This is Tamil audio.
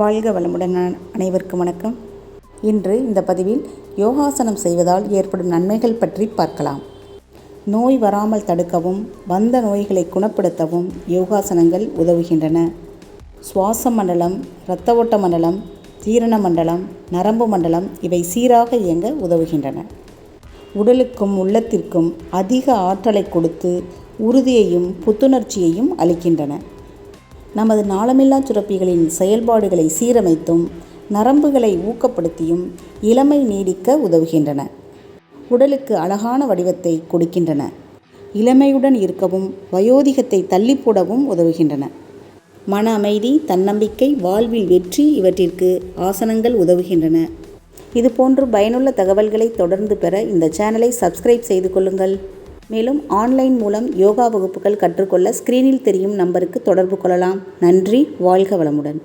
வாழ்க வளமுடன் அனைவருக்கும் வணக்கம். இன்று இந்த பதிவில் யோகாசனம் செய்வதால் ஏற்படும் நன்மைகள் பற்றி பார்க்கலாம். நோய் வராமல் தடுக்கவும் வந்த நோய்களை குணப்படுத்தவும் யோகாசனங்கள் உதவுகின்றன. சுவாச மண்டலம் இரத்த ஓட்ட மண்டலம் ஜீரண மண்டலம் நரம்பு மண்டலம் இவை சீராக இயங்க உதவுகின்றன. உடலுக்கும் உள்ளத்திற்கும் அதிக ஆற்றலை கொடுத்து உறுதியையும் புத்துணர்ச்சியையும் அளிக்கின்றன. நமது நாளமில்லா சுரப்பிகளின் செயல்பாடுகளை சீரமைத்தும் நரம்புகளை ஊக்கப்படுத்தியும் இளமை நீடிக்க உதவுகின்றன. உடலுக்கு அழகான வடிவத்தை கொடுக்கின்றன. இளமையுடன் இருக்கவும் வயோதிகத்தை தள்ளி போடவும் உதவுகின்றன. மன அமைதி தன்னம்பிக்கை வாழ்வில் வெற்றி இவற்றிற்கு ஆசனங்கள் உதவுகின்றன. இதுபோன்று பயனுள்ள தகவல்களை தொடர்ந்து பெற இந்த சேனலை சப்ஸ்கிரைப் செய்து கொள்ளுங்கள். மேலும் ஆன்லைன் மூலம் யோகா வகுப்புகள் கற்றுக்கொள்ள ஸ்க்ரீனில் தெரியும் நம்பருக்கு தொடர்பு கொள்ளலாம். நன்றி வாழ்க வளமுடன்.